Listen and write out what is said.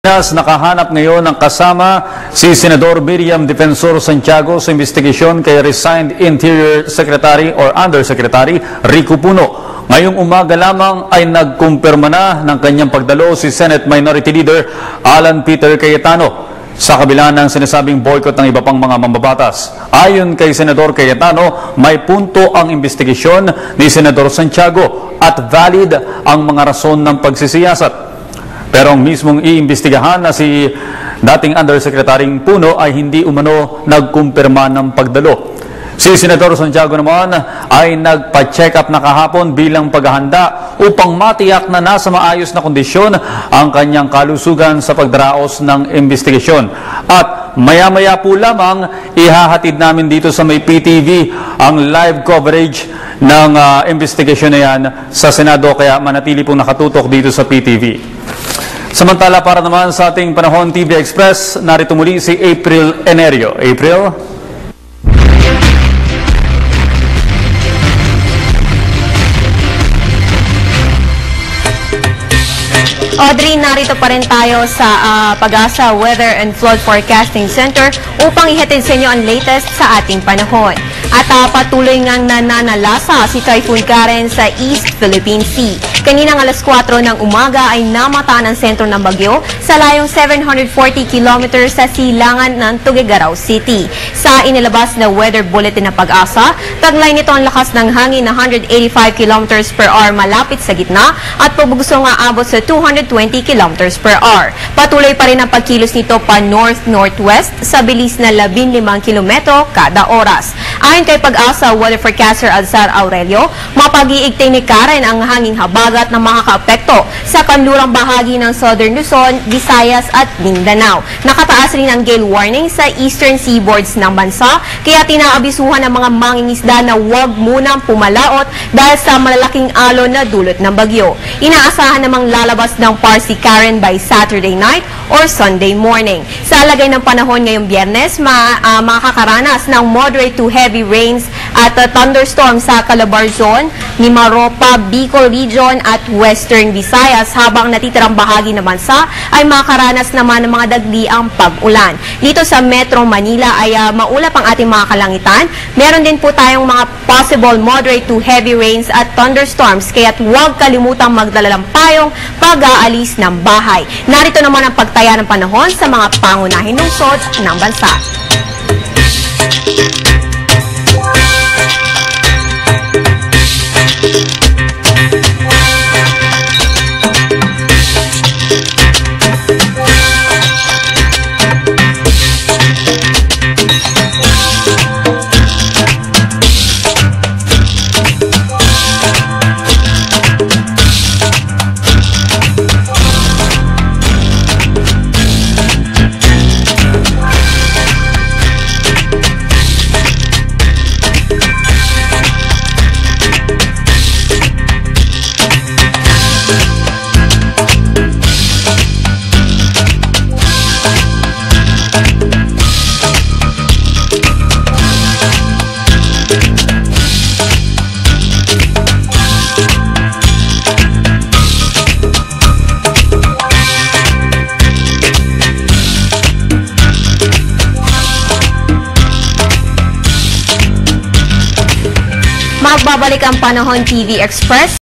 Pinas nakahanap ngayon ng kasama si Senador Miriam Defensor Santiago sa investigasyon kay resigned Interior Secretary or Undersecretary Rico Puno. Ngayong umaga lamang ay nagkumpirma na ng kanyang pagdalo si Senate Minority Leader Alan Peter Cayetano sa kabila ng sinasabing boycott ng iba pang mga mambabatas. Ayon kay Senador Cayetano, may punto ang investigasyon ni Senador Santiago at valid ang mga rason ng pagsisiyasat. Pero ang mismong iimbestigahan na si dating Undersecretary Puno ay hindi umano nagkumpirma ng pagdalo. Si Senador Santiago naman ay nagpa-check up na kahapon bilang paghahanda upang matiyak na nasa maayos na kondisyon ang kanyang kalusugan sa pagdaraos ng investigasyon. At maya-maya po lamang ihahatid namin dito sa may PTV ang live coverage ng uh, investigasyon na yan sa Senado kaya manatili pong nakatutok dito sa PTV. Samantala para naman sa ating Panahon TV Express, narito muli si April Enerio. April? Audrey, narito pa rin tayo sa ah, Pag-asa Weather and Flood Forecasting Center upang ihatid sa inyo ang latest sa ating panahon. At ah, patuloy ngang nananalasa si Typhoon Karen sa East Philippine Sea. Kaninang alas 4 ng umaga ay namataan ang sentro ng bagyo sa layong 740 kilometers sa silangan ng Tuguegarao City. Sa inilabas na weather bulletin ng pag-asa, taglay nito ang lakas ng hangin na 185 kilometers per hour malapit sa gitna at pabugso nga abot sa 220 kilometers per hour. Patuloy pa rin ang pagkilos nito pa north-northwest sa bilis na 15 kilometro kada oras. Ayon kay pag-asa weather forecaster Alzar Aurelio, mapag-iigting ni Karen ang hanging habagat na makakaapekto sa kanlurang bahagi ng Southern Luzon, Visayas at Mindanao. Nakataas rin ang gale warning sa eastern seaboards ng bansa, kaya tinaabisuhan ng mga mangingisda na huwag munang pumalaot dahil sa malalaking alon na dulot ng bagyo. Inaasahan namang lalabas ng par si Karen by Saturday night or Sunday morning. Sa lagay ng panahon ngayong biyernes, ma ah, makakaranas ng moderate to heavy rains at uh, thunderstorms sa Calabar Zone, Mimaropa, Bicol Region at Western Visayas habang natitirang bahagi ng bansa ay makakaranas naman ng mga dagdiang pag-ulan. Dito sa Metro Manila ay ah, maulap ang ating mga kalangitan. Meron din po tayong mga possible moderate to heavy rains at thunderstorms kaya't huwag kalimutang magdala ng payong pag-aalis ng bahay. Narito naman ang pagtaya ng panahon sa mga pangunahing lungsod ng bansa. Magbabalik ang Panahon TV Express